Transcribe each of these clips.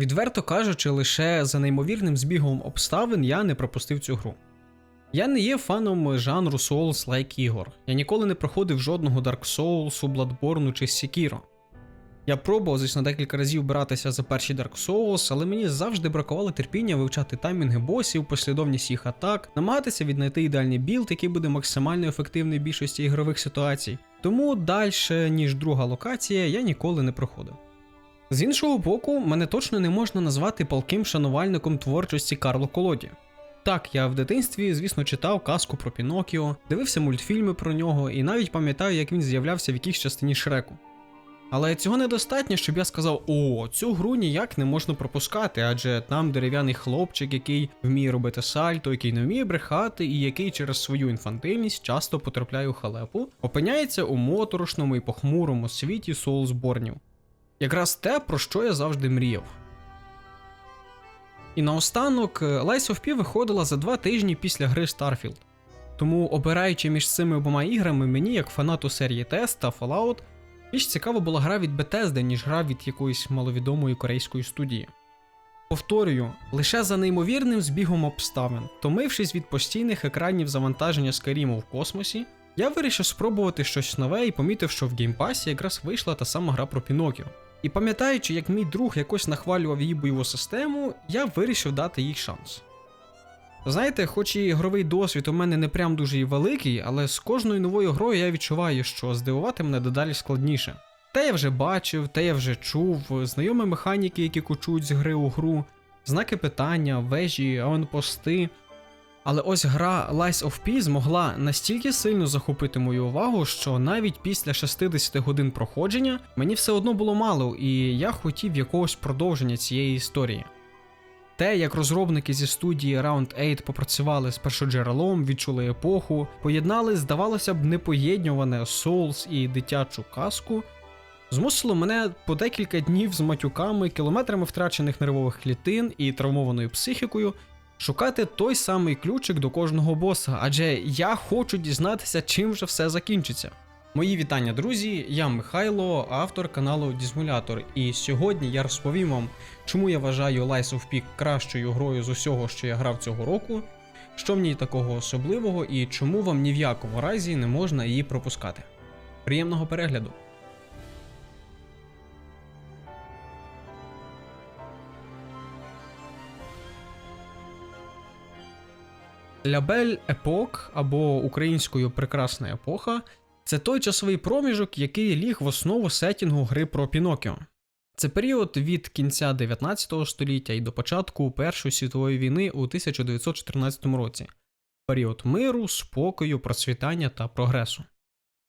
Відверто кажучи, лише за неймовірним збігом обставин я не пропустив цю гру. Я не є фаном жанру Souls-like ігор. Я ніколи не проходив жодного Dark Souls, Bloodborne чи Sekiro. Я пробував, звісно, декілька разів братися за перші Dark Souls, але мені завжди бракувало терпіння вивчати таймінги босів, послідовність їх атак, намагатися віднайти ідеальний білд, який буде максимально ефективний в більшості ігрових ситуацій. Тому далі, ніж друга локація, я ніколи не проходив. З іншого боку, мене точно не можна назвати палким шанувальником творчості Карло Колоді. Так, я в дитинстві, звісно, читав казку про Пінокіо, дивився мультфільми про нього і навіть пам'ятаю, як він з'являвся в якійсь частині Шреку. Але цього недостатньо, щоб я сказав: о, цю гру ніяк не можна пропускати, адже там дерев'яний хлопчик, який вміє робити сальто, який не вміє брехати, і який через свою інфантильність часто потрапляє у халепу, опиняється у моторошному і похмурому світі Соулсборнів. Якраз те, про що я завжди мріяв. І наостанок е, Lies of P виходила за два тижні після гри Starfield. Тому, обираючи між цими обома іграми, мені, як фанату серії TES та Fallout, більш цікава була гра від Bethesda, ніж гра від якоїсь маловідомої корейської студії. Повторюю, лише за неймовірним збігом обставин, втомившись від постійних екранів завантаження Скаріму в космосі, я вирішив спробувати щось нове і помітив, що в геймпасі якраз вийшла та сама гра про Пінокіо. І пам'ятаючи, як мій друг якось нахвалював її бойову систему, я вирішив дати їй шанс. Знаєте, хоч і ігровий досвід у мене не прям дуже великий, але з кожною новою грою я відчуваю, що здивувати мене дедалі складніше. Те я вже бачив, те я вже чув, знайомі механіки, які кочують з гри у гру, знаки питання, вежі, аванпости. Але ось гра Lies of P змогла настільки сильно захопити мою увагу, що навіть після 60 годин проходження мені все одно було мало, і я хотів якогось продовження цієї історії. Те, як розробники зі студії Round 8 попрацювали з першоджерелом, відчули епоху, поєднали, здавалося б, непоєднюване Souls і дитячу казку, змусило мене по декілька днів з матюками, кілометрами втрачених нервових клітин і травмованою психікою шукати той самий ключик до кожного боса, адже я хочу дізнатися, чим же все закінчиться. Мої вітання, друзі! Я Михайло, автор каналу Дізмулятор, і сьогодні я розповім вам, чому я вважаю Lies of P кращою грою з усього, що я грав цього року, що в ній такого особливого і чому вам ні в якому разі не можна її пропускати. Приємного перегляду! Лябель епок або українською прекрасна епоха це той часовий проміжок, який ліг в основу сетінгу гри про Пінокіо. Це період від кінця 19 століття і до початку Першої світової війни у 1914 році, період миру, спокою, процвітання та прогресу.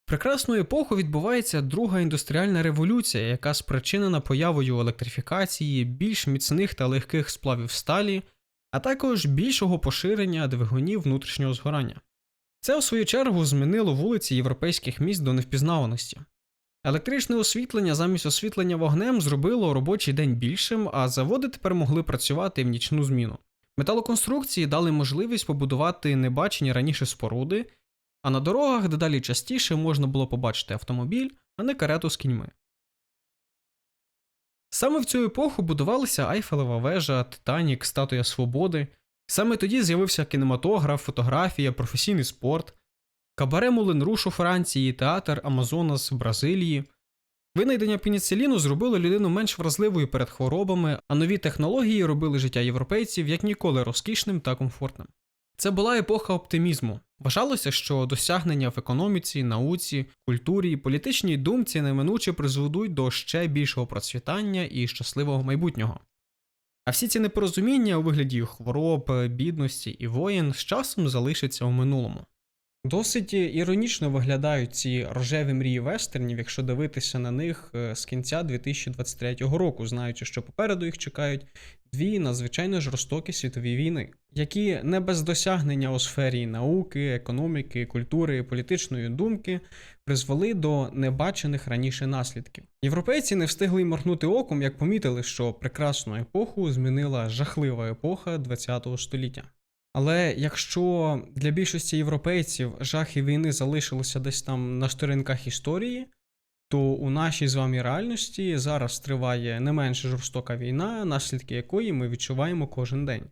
В прекрасну епоху відбувається друга індустріальна революція, яка спричинена появою електрифікації, більш міцних та легких сплавів сталі, а також більшого поширення двигунів внутрішнього згорання. Це, у свою чергу, змінило вулиці європейських міст до невпізнаваності. Електричне освітлення замість освітлення вогнем зробило робочий день більшим, а заводи тепер могли працювати в нічну зміну. Металоконструкції дали можливість побудувати небачені раніше споруди, а на дорогах дедалі частіше можна було побачити автомобіль, а не карету з кіньми. Саме в цю епоху будувалися Айфелева вежа, Титанік, Статуя Свободи. Саме тоді з'явився кінематограф, фотографія, професійний спорт, кабаре Мулен Руш у Франції, театр Амазонас в Бразилії. Винайдення пеніциліну зробило людину менш вразливою перед хворобами, а нові технології робили життя європейців як ніколи розкішним та комфортним. Це була епоха оптимізму. Вважалося, що досягнення в економіці, науці, культурі і політичній думці неминуче призведуть до ще більшого процвітання і щасливого майбутнього. А всі ці непорозуміння у вигляді хвороб, бідності і воєн з часом залишаться у минулому. Досить іронічно виглядають ці рожеві мрії вестернів, якщо дивитися на них е, з кінця 2023 року, знаючи, що попереду їх чекають дві надзвичайно жорстокі світові війни, які не без досягнення у сфері науки, економіки, культури, політичної думки призвели до небачених раніше наслідків. Європейці не встигли й моргнути оком, як помітили, що прекрасну епоху змінила жахлива епоха ХХ століття. Але якщо для більшості європейців жахи війни залишилися десь там на сторінках історії, то у нашій з вами реальності зараз триває не менш жорстока війна, наслідки якої ми відчуваємо кожен день.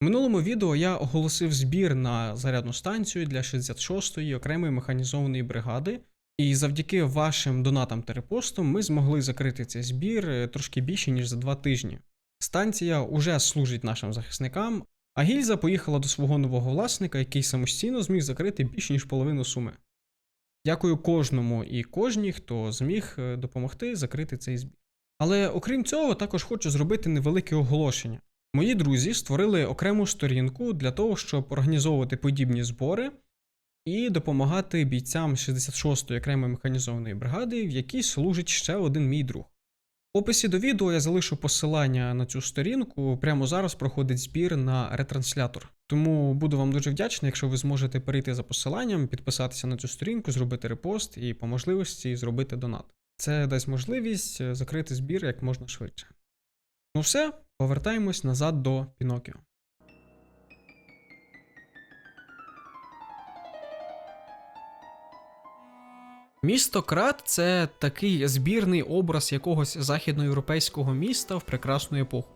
В минулому відео я оголосив збір на зарядну станцію для 66-ї окремої механізованої бригади, і завдяки вашим донатам та репостам ми змогли закрити цей збір е, трошки більше, ніж за два тижні. Станція уже служить нашим захисникам, а гільза поїхала до свого нового власника, який самостійно зміг закрити більше ніж половину суми. Дякую кожному і кожній, хто зміг е, допомогти закрити цей збір. Але окрім цього, також хочу зробити невелике оголошення. Мої друзі створили окрему сторінку для того, щоб організовувати подібні збори і допомагати бійцям 66-ї окремої механізованої бригади, в якій служить ще один мій друг. Описі до відео я залишу посилання на цю сторінку. Прямо зараз проходить збір на ретранслятор. Тому буду вам дуже вдячний, якщо ви зможете перейти за посиланням, підписатися на цю сторінку, зробити репост і по можливості зробити донат. Це дасть можливість е, закрити збір як можна швидше. Ну все, повертаємось назад до Пінокіо. Місто Крат це такий збірний образ якогось західноєвропейського міста в прекрасну епоху.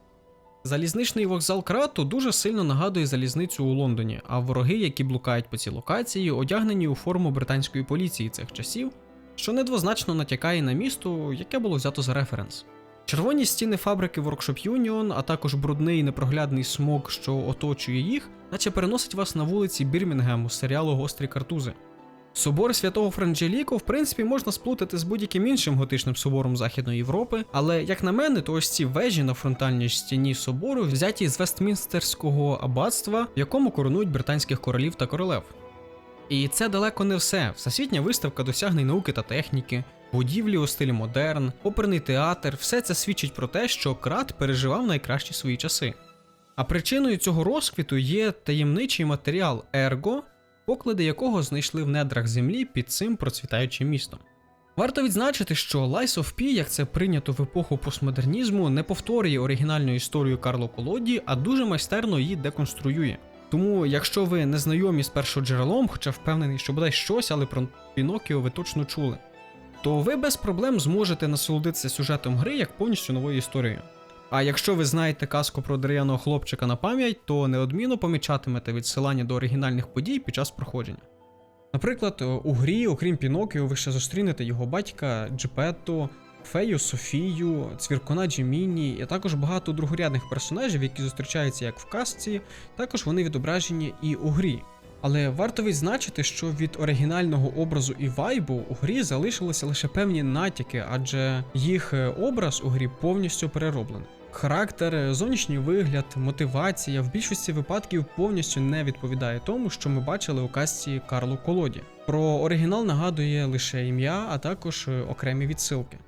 Залізничний вокзал Крату дуже сильно нагадує залізницю у Лондоні, а вороги, які блукають по цій локації, одягнені у форму британської поліції цих часів, що недвозначно натякає на місто, яке було взято за референс. Червоні стіни фабрики Workshop Union, а також брудний непроглядний смог, що оточує їх, наче переносить вас на вулиці Бірмінгему з серіалу Гострі картузи. Собор святого Франджеліко, в принципі, можна сплутати з будь-яким іншим готичним собором Західної Європи, але як на мене, то ось ці вежі на фронтальній стіні собору взяті з Вестмінстерського аббатства, в якому коронують британських королів та королев. І це далеко не все. Всесвітня виставка досягнень науки та техніки, будівлі у стилі модерн, оперний театр все це свідчить про те, що крат переживав найкращі свої часи. А причиною цього розквіту є таємничий матеріал Ерго, поклади якого знайшли в недрах землі під цим процвітаючим містом. Варто відзначити, що Lies of P, як це прийнято в епоху постмодернізму, не повторює оригінальну історію Карло Колоді, а дуже майстерно її деконструює. Тому, якщо ви не знайомі з першоджерелом, хоча впевнений, що бодай щось, але про Пінокіо ви точно чули, то ви без проблем зможете насолодитися сюжетом гри як повністю новою історією. А якщо ви знаєте казку про дерев'яного хлопчика на пам'ять, то неодмінно помічатимете відсилання до оригінальних подій під час проходження. Наприклад, у грі, окрім Пінокіо, ви ще зустрінете його батька Джепетто, Фею Софію, Цвіркуна Джеміні, і також багато другорядних персонажів, які зустрічаються як в казці, також вони відображені і у грі. Але варто відзначити, що від оригінального образу і вайбу у грі залишилися лише певні натяки, адже їх е, образ у грі повністю перероблений. Характер, зовнішній вигляд, мотивація в більшості випадків повністю не відповідає тому, що ми бачили у казці Карло Колоді. Про оригінал нагадує лише ім'я, а також е, окремі відсилки.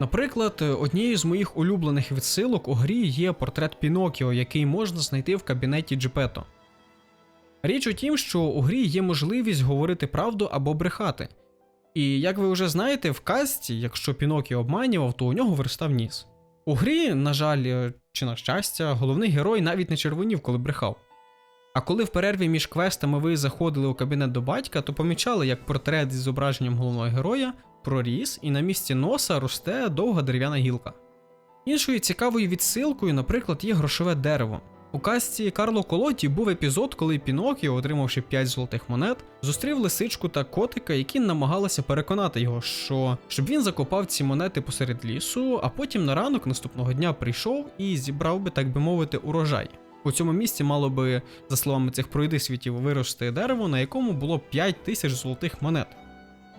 Наприклад, однією з моїх улюблених відсилок у грі є портрет Пінокіо, який можна знайти в кабінеті Джепето. Річ у тім, що у грі є можливість говорити правду або брехати. І як ви вже знаєте, в казці, якщо Пінокіо обманював, то у нього виростав ніс. У грі, на жаль, е, чи на щастя, головний герой навіть не червонів, коли брехав. А коли в перерві між квестами ви заходили у кабінет до батька, то помічали, як портрет зі зображенням головного героя проріс, і на місці носа росте довга дерев'яна гілка. Іншою цікавою відсилкою, наприклад, є грошове дерево. У казці Карло Колоті був епізод, коли Пінокіо, отримавши 5 золотих монет, зустрів лисичку та котика, які намагалися переконати його, що щоб він закопав ці монети посеред лісу, а потім на ранок наступного дня прийшов і зібрав би, так би мовити, урожай. У цьому місці мало би, за словами цих пройдисвітів, вирости дерево, на якому було 5 тисяч золотих монет.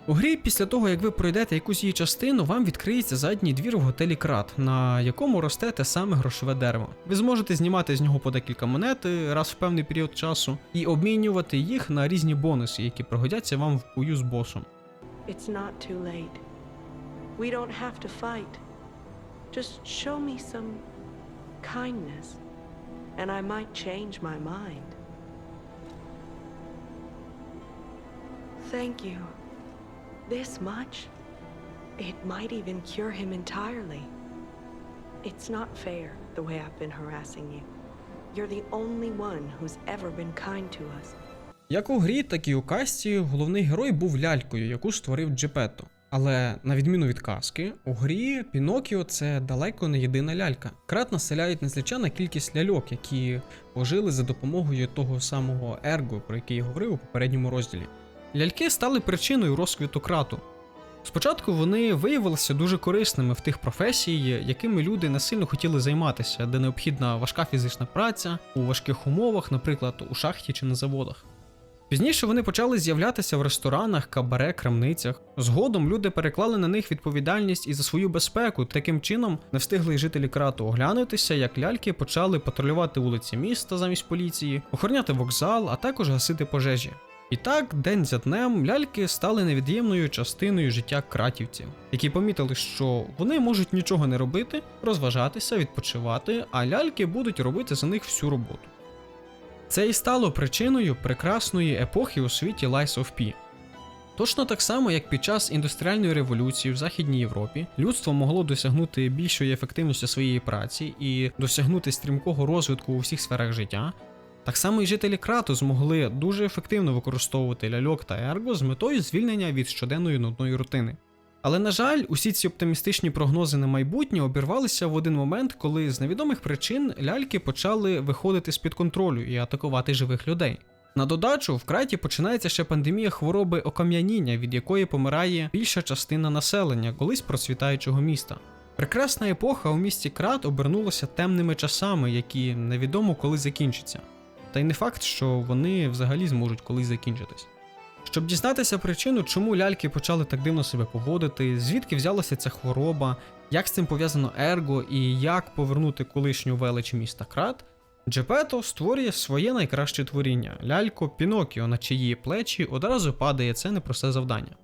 У грі, після того, як ви пройдете якусь її частину, вам відкриється задній двір в готелі Крат, на якому росте те саме грошове дерево. Ви зможете знімати з нього по декілька монет е, раз в певний період часу і обмінювати їх на різні бонуси, які пригодяться вам в бою з босом. It's not too late. We don't have to fight. Just show me some kindness, and I might change my mind. Thank you. This much? It might even cure him entirely. It's not fair the way I've been harassing you. You're the only one who's ever been kind to us. Як у грі, так і у касті головний герой був лялькою, яку створив Джепетто. Але на відміну від казки, у грі Пінокіо це далеко не єдина лялька. Крат населяють незліченна кількість ляльок, які пожили за допомогою того самого ерго, про який я говорив у попередньому розділі. Ляльки стали причиною розквіту крату. Спочатку вони виявилися дуже корисними в тих професій, якими люди не сильно хотіли займатися, де необхідна важка фізична праця у важких умовах, наприклад, у шахті чи на заводах. Пізніше вони почали з'являтися в ресторанах, кабаре, крамницях. Згодом люди переклали на них відповідальність і за свою безпеку. Таким чином не встигли й жителі крату оглянутися, як ляльки почали патрулювати вулиці міста замість поліції, охороняти вокзал, а також гасити пожежі. І так, день за днем ляльки стали невід'ємною частиною життя кратівців, які помітили, що вони можуть нічого не робити, розважатися, відпочивати, а ляльки будуть робити за них всю роботу. Це і стало причиною прекрасної епохи у світі Lies of P. Точно так само, як під час індустріальної революції в Західній Європі людство могло досягнути більшої ефективності своєї праці і досягнути стрімкого розвитку у всіх сферах життя, так само і жителі крату змогли дуже ефективно використовувати ляльок та ерго з метою звільнення від щоденної нудної рутини. Але на жаль, усі ці оптимістичні прогнози на майбутнє обірвалися в один момент, коли з невідомих причин ляльки почали виходити з-під контролю і атакувати живих людей. На додачу, в краті починається ще пандемія хвороби окам'яніння, від якої помирає більша частина населення колись процвітаючого міста. Прекрасна епоха у місті Крат обернулася темними часами, які невідомо коли закінчаться. Та й не факт, що вони взагалі зможуть колись закінчитись. Щоб дізнатися причину, чому ляльки почали так дивно себе поводити, звідки взялася ця хвороба, як з цим пов'язано ерго і як повернути колишню велич міста Крат, Джепето створює своє найкраще творіння лялько Пінокіо, на чиї плечі одразу падає це непросте завдання.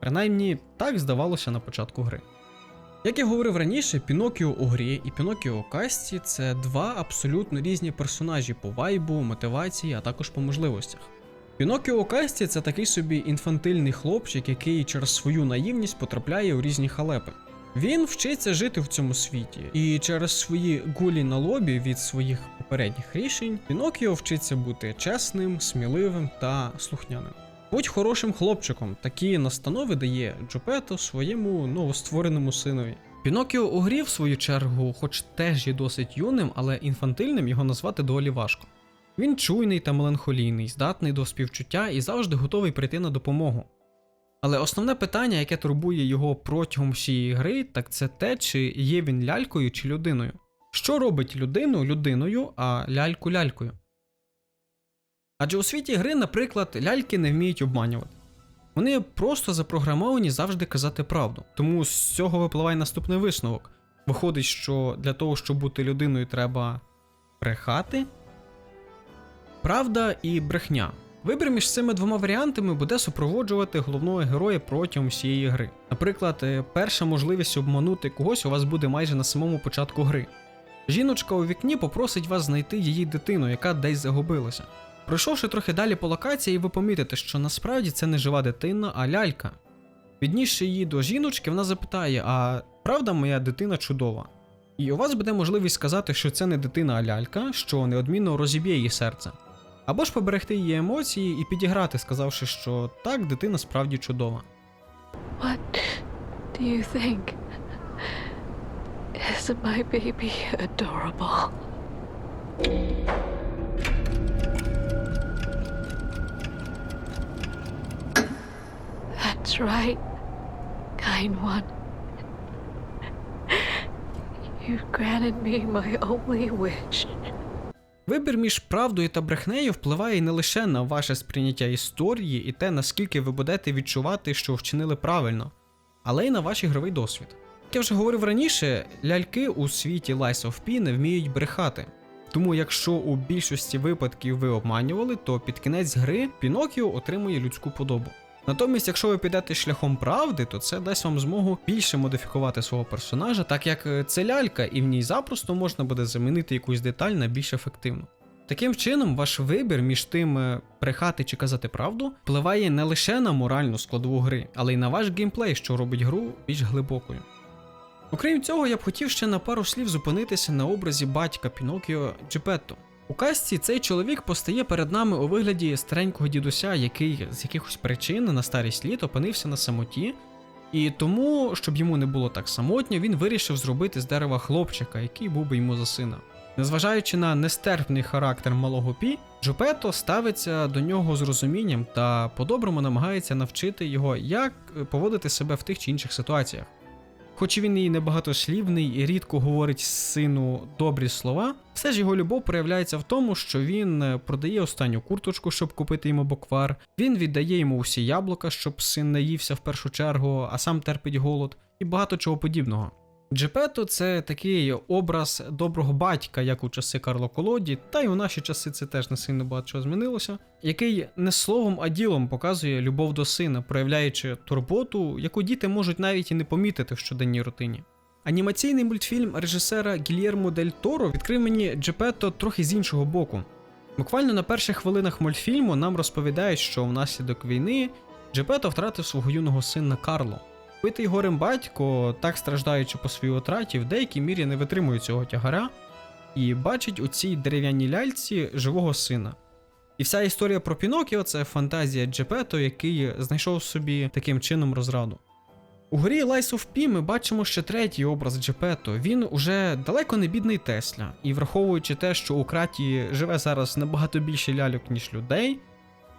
Принаймні, так здавалося на початку гри. Як я говорив раніше, Пінокіо у грі і Пінокіо у касті це два абсолютно різні персонажі по вайбу, мотивації, а також по можливостях. Пінокіо у касті це такий собі інфантильний хлопчик, який через свою наївність потрапляє у різні халепи. Він вчиться жити в цьому світі, і через свої гулі на лобі від своїх попередніх рішень Пінокіо вчиться бути чесним, сміливим та слухняним. Будь хорошим хлопчиком, такі настанови дає Джопето своєму новоствореному синові. Пінокіо у грі, в свою чергу, хоч теж є досить юним, але інфантильним його назвати доволі важко. Він чуйний та меланхолійний, здатний до співчуття і завжди готовий прийти на допомогу. Але основне питання, яке турбує його протягом всієї гри, так це те, чи є він лялькою чи людиною. Що робить людину людиною, а ляльку лялькою? Адже у світі гри, наприклад, ляльки не вміють обманювати. Вони просто запрограмовані завжди казати правду. Тому з цього випливає наступний висновок. Виходить, що для того, щоб бути людиною, треба брехати. Правда і брехня. Вибір між цими двома варіантами буде супроводжувати головного героя протягом всієї гри. Наприклад, е, перша можливість обманути когось у вас буде майже на самому початку гри. Жіночка у вікні попросить вас знайти її дитину, яка десь загубилася. Пройшовши трохи далі по локації, ви помітите, що насправді це не жива дитина, а лялька. Піднісши її до жіночки, вона запитає: А правда моя дитина чудова? І у вас буде можливість сказати, що це не дитина, а лялька, що неодмінно розіб'є її серце. Або ж поберегти її емоції і підіграти, сказавши, що так, дитина справді чудова. What do you think? Is my baby adorable? That's right, kind one. You've granted me my only wish. Вибір між правдою та брехнею впливає не лише на ваше сприйняття історії і те, наскільки ви будете відчувати, що вчинили правильно, але й на ваш ігровий досвід. Як я вже говорив раніше, ляльки у світі Lies of P не вміють брехати. Тому якщо у більшості випадків ви обманювали, то під кінець гри Пінокіо отримує людську подобу. Натомість, якщо ви підете шляхом правди, то це дасть вам змогу більше модифікувати свого персонажа, так як е, це лялька, і в ній запросто можна буде замінити якусь деталь на більш ефективну. Таким чином, ваш вибір між тим е, брехати чи казати правду впливає не лише на моральну складову гри, але й на ваш геймплей, що робить гру більш глибокою. Окрім цього, я б хотів ще на пару слів зупинитися на образі батька Пінокіо Джепетто. У касті цей чоловік постає перед нами у вигляді старенького дідуся, який з якихось причин на старість літ опинився на самоті І тому, щоб йому не було так самотньо, він вирішив зробити з дерева хлопчика, який був би йому за сина. Незважаючи на нестерпний характер малого Пі, Джупето ставиться до нього з розумінням та по-доброму намагається навчити його, як поводити себе в тих чи інших ситуаціях. Хоч він і небагатослівний і рідко говорить сину добрі слова, все ж його любов проявляється в тому, що він е, продає останню курточку, щоб купити йому буквар, він віддає йому усі яблука, щоб син наївся в першу чергу, а сам терпить голод, і багато чого подібного. Джепето це такий образ доброго батька, як у часи Карло Колоді, та й у наші часи це теж не сильно багато чого змінилося, який не словом, а ділом показує любов до сина, проявляючи турботу, яку діти можуть навіть і не помітити в щоденній рутині. Анімаційний мультфільм режисера Гільєрмо Дель Торо відкрив мені Джепето трохи з іншого боку. Буквально на перших хвилинах мультфільму нам розповідають, що внаслідок війни Джепето втратив свого юного сина Карло. Битий горем батько, так страждаючи по своїй отраті, в деякій мірі не витримує цього тягаря і бачить у цій дерев'яній ляльці живого сина. І вся історія про Пінокіо це фантазія Джепето, який знайшов собі таким чином розраду. У грі Lies of P ми бачимо ще третій образ Джепето. Він уже далеко не бідний Тесля, і враховуючи те, що у краті живе зараз набагато більше ляльок, ніж людей,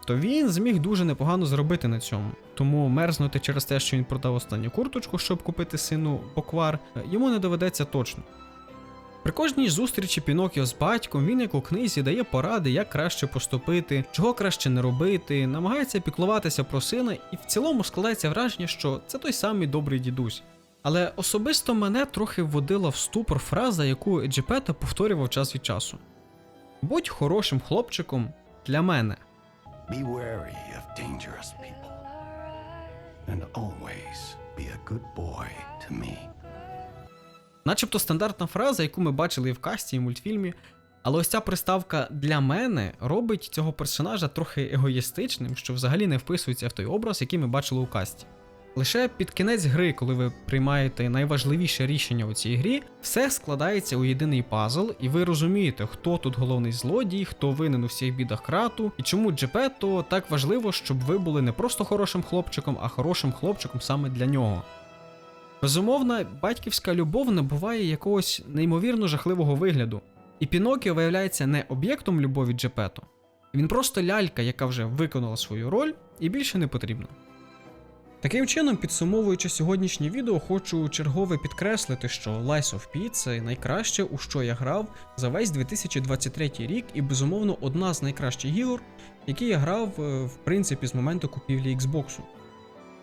то він зміг дуже непогано зробити на цьому. Тому мерзнути через те, що він продав останню курточку, щоб купити сину боквар, йому не доведеться точно. При кожній зустрічі Пінокіо з батьком він, як у книзі, дає поради, як краще поступити, чого краще не робити, намагається піклуватися про сина, і в цілому складається враження, що це той самий добрий дідусь. Але особисто мене трохи вводила в ступор фраза, яку Джепета повторював час від часу: Будь хорошим хлопчиком для мене. Be wary of dangerous people. And always be a good boy to me. Начебто стандартна фраза, яку ми бачили в касті, і мультфільмі. Але ось ця приставка для мене робить цього персонажа трохи егоїстичним, що взагалі не вписується в той образ, який ми бачили у касті. Лише під кінець гри, коли ви приймаєте найважливіше рішення у цій грі, все складається у єдиний пазл, і ви розумієте, хто тут головний злодій, хто винен у всіх бідах крату, і чому Джепето так важливо, щоб ви були не просто хорошим хлопчиком, а хорошим хлопчиком саме для нього. Безумовно, батьківська любов набуває якогось неймовірно жахливого вигляду, і Пінокіо виявляється не об'єктом любові Джепето. Він просто лялька, яка вже виконала свою роль і більше не потрібна. Таким чином, підсумовуючи сьогоднішнє відео, хочу чергове підкреслити, що Lies of P це найкраще, у що я грав за весь 2023 рік, і безумовно одна з найкращих ігор, які я грав е, в принципі з моменту купівлі Xbox.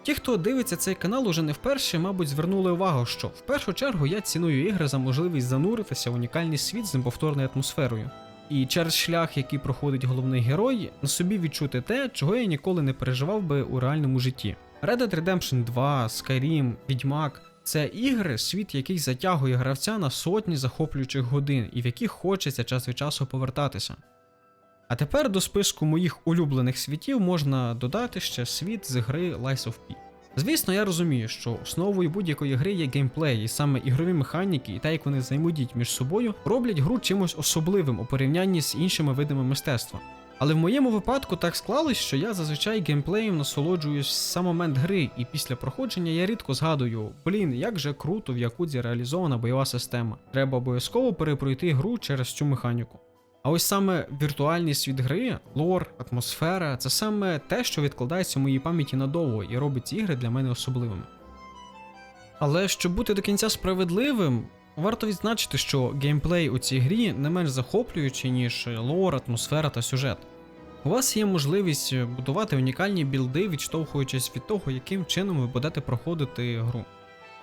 Ті, хто дивиться цей канал, уже не вперше, мабуть, звернули увагу, що в першу чергу я ціную ігри за можливість зануритися в унікальний світ з неповторною атмосферою. І через шлях, який проходить головний герой, на собі відчути те, чого я ніколи не переживав би у реальному житті. Red Dead Redemption 2, Skyrim, Відьмак це ігри, світ, який затягує гравця на сотні захоплюючих годин, і в які хочеться час від часу повертатися. А тепер до списку моїх улюблених світів можна додати ще світ з гри Lies of P. Звісно, я розумію, що основою будь-якої гри є геймплей, і саме ігрові механіки і те, як вони взаємодіють між собою, роблять гру чимось особливим у порівнянні з іншими видами мистецтва. Але в моєму випадку так склалось, що я зазвичай геймплеєм насолоджуюсь сам момент гри, і після проходження я рідко згадую, блін, як же круто в Якудзі реалізована бойова система. Треба обов'язково перепройти гру через цю механіку. А ось саме віртуальний світ гри, лор, атмосфера це саме те, що відкладається в моїй пам'яті надовго і робить ці ігри для мене особливими. Але щоб бути до кінця справедливим, варто відзначити, що геймплей у цій грі не менш захоплюючий, ніж лор, атмосфера та сюжет. У вас є можливість будувати унікальні білди, відштовхуючись від того, яким чином ви будете проходити гру.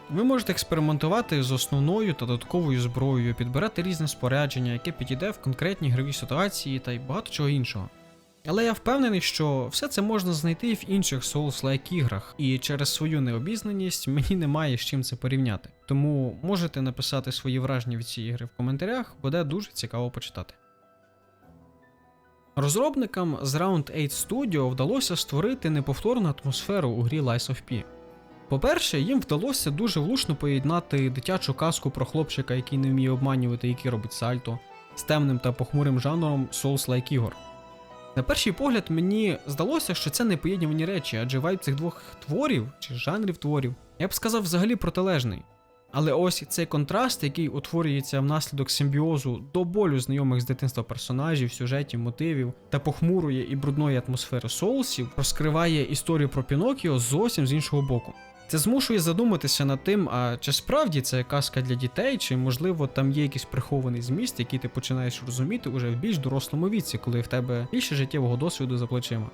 Ви можете експериментувати з основною та додатковою зброєю, підбирати різне спорядження, яке підійде в конкретній гровій ситуації та й багато чого іншого. Але я впевнений, що все це можна знайти в інших Souls-like іграх, і через свою необізнаність мені немає з чим це порівняти. Тому можете написати свої враження від цієї ігри в коментарях, буде дуже цікаво почитати. Розробникам з Round 8 Studio вдалося створити неповторну атмосферу у грі Lies of P. По-перше, їм вдалося дуже влучно поєднати дитячу казку про хлопчика, який не вміє обманювати, який робить сальто, з темним та похмурим жанром Souls-like ігор. На перший погляд мені здалося, що це непоєднувані речі, адже вайб цих двох творів чи жанрів творів, я б сказав, взагалі протилежний. Але ось цей контраст, який утворюється внаслідок симбіозу до болю знайомих з дитинства персонажів, сюжетів, мотивів та похмурої і брудної атмосфери соусів, розкриває історію про Пінокіо зовсім з іншого боку. Це змушує задуматися над тим, а чи справді це казка для дітей, чи можливо там є якийсь прихований зміст, який ти починаєш розуміти уже в більш дорослому віці, коли в тебе більше життєвого досвіду за плечима.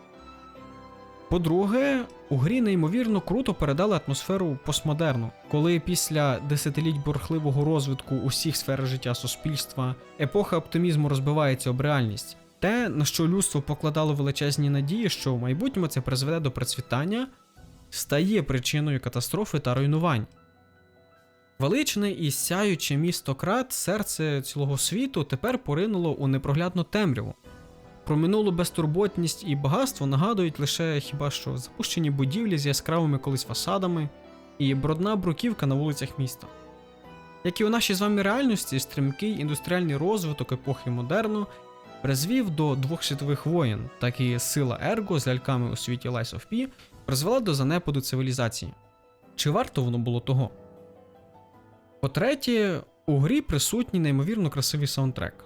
По-друге, у грі неймовірно круто передали атмосферу постмодерну, коли після десятиліть бурхливого розвитку усіх сфер життя суспільства епоха оптимізму розбивається об реальність. Те, на що людство покладало величезні надії, що в майбутньому це призведе до процвітання, стає причиною катастрофи та руйнувань. Величне і сяюче місто Крат, серце цілого світу, тепер поринуло у непроглядну темряву. Про минулу безтурботність і багатство нагадують лише хіба що запущені будівлі з яскравими колись фасадами і брудна бруківка на вулицях міста. Як і у нашій з вами реальності, стрімкий індустріальний розвиток епохи модерну призвів до двох світових воєн, так і сила Ерго з ляльками у світі Lies of P призвела до занепаду цивілізації. Чи варто воно було того? По-третє, у грі присутній неймовірно красивий саундтрек.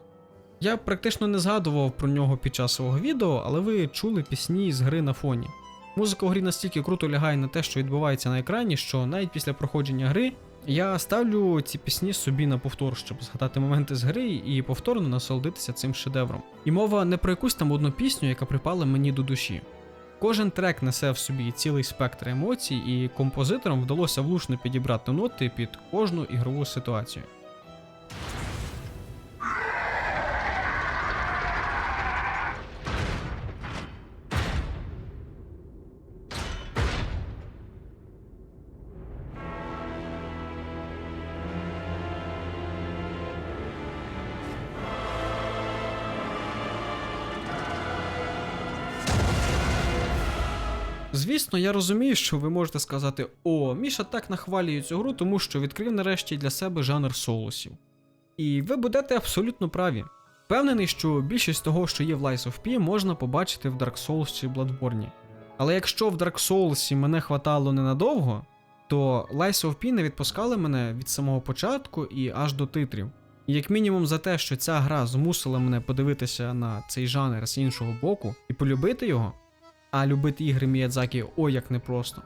Я практично не згадував про нього під час свого відео, але ви чули пісні з гри на фоні. Музика у грі настільки круто лягає на те, що відбувається на екрані, що навіть після проходження гри я ставлю ці пісні собі на повтор, щоб згадати моменти з гри і повторно насолодитися цим шедевром. І мова не про якусь там одну пісню, яка припала мені до душі. Кожен трек несе в собі цілий спектр емоцій, і композиторам вдалося влучно підібрати ноти під кожну ігрову ситуацію. Звісно, я розумію, що ви можете сказати: о, Міша так нахвалює цю гру, тому що відкрив нарешті для себе жанр соусів. І ви будете абсолютно праві. Впевнений, що більшість того, що є в Lies of P, можна побачити в Dark Souls чи Bloodborne. Але якщо в Dark Souls мене хватало ненадовго, то Lies of P не відпускали мене від самого початку і аж до титрів. І як мінімум за те, що ця гра змусила мене подивитися на цей жанр з іншого боку і полюбити його, а любити ігри Міядзакі о як непросто,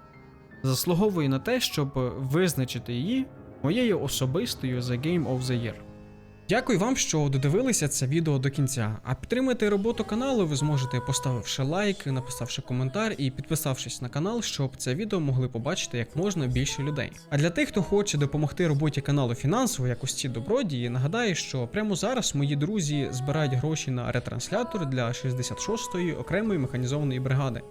заслуговує на те, щоб визначити її моєю особистою The Game of the Year. Дякую вам, що додивилися це відео до кінця. А підтримати роботу каналу ви зможете поставивши лайк, написавши коментар і підписавшись на канал, щоб це відео могли побачити як можна більше людей. А для тих, хто хоче допомогти роботі каналу фінансово, як ці добродії, нагадаю, що прямо зараз мої друзі збирають гроші на ретранслятор для 66-ї окремої механізованої бригади.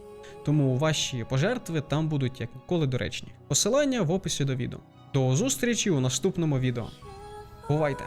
Тому ваші пожертви там будуть як ніколи доречні. Посилання в описі до відео. До зустрічі у наступному відео. Бувайте!